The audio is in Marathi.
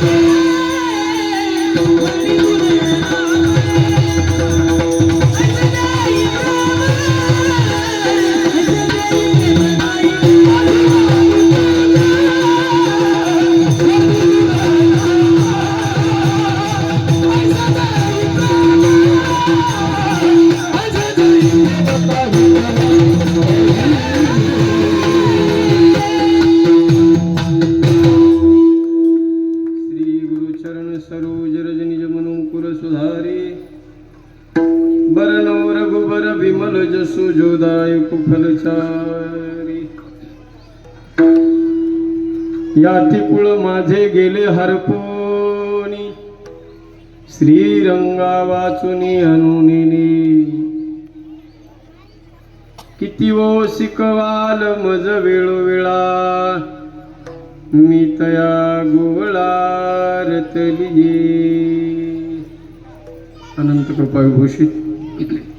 Bye. गुरुचरण सरोज रजनिज मनुकुर सुधारी. बरनौ रघुबर विमल जसु जोदाय कुफलचारी याती कुळ माझे गेले हरपोनी. श्रीरंगा वाचुनी अनुनिनी. किती वो शिकवाल मज वेळोवेळा. मी तया भारत विजय अनंत कृपा विभूषित